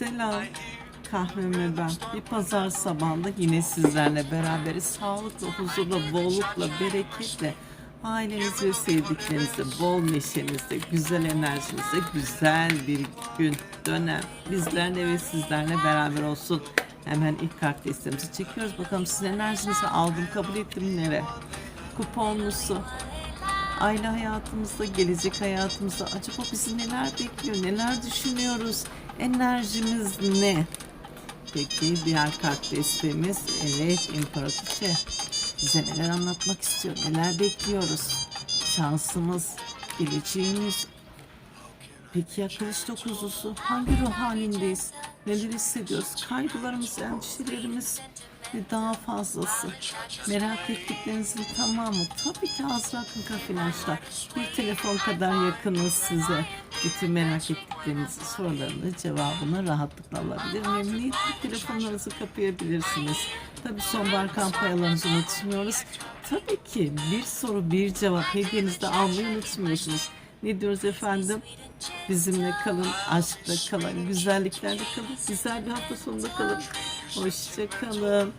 Selam. Kahvemi ben. Bir pazar sabahında yine sizlerle beraberiz. Sağlıkla, huzurla, bollukla, bereketle aileniz ve sevdiklerinizle, bol neşenizle, güzel enerjinizle, güzel bir gün, dönem bizlerle ve sizlerle beraber olsun. Hemen ilk kart listemizi çekiyoruz. Bakalım sizin enerjinizi aldım, kabul ettim nere? Kuponlusu, aile hayatımızda, gelecek hayatımızda acaba bizi neler bekliyor, neler düşünüyoruz, enerjimiz ne? Peki diğer kart desteğimiz evet imparatoriçe. Bize neler anlatmak istiyor, neler bekliyoruz? Şansımız, geleceğimiz. Peki ya kılıç dokuzlusu? Hangi ruh halindeyiz? Neler hissediyoruz? Kaygılarımız, endişelerimiz ve daha fazlası. Merak ettiklerinizin tamamı tabii ki Azra Akın Kafilaş'ta. Bir telefon kadar yakınız size. Bütün merak ettiklerinizi, sorularını, cevabını rahatlıkla alabilir. Memnuniyetle telefonlarınızı kapayabilirsiniz. Tabii sonbahar kampanyalarınızı unutmuyoruz. Tabii ki bir soru, bir cevap hediyenizde almayı unutmuyorsunuz. Ne diyoruz efendim? Bizimle kalın, aşkla kalın, güzelliklerde kalın, güzel bir hafta sonunda kalın. Hoşça kalın.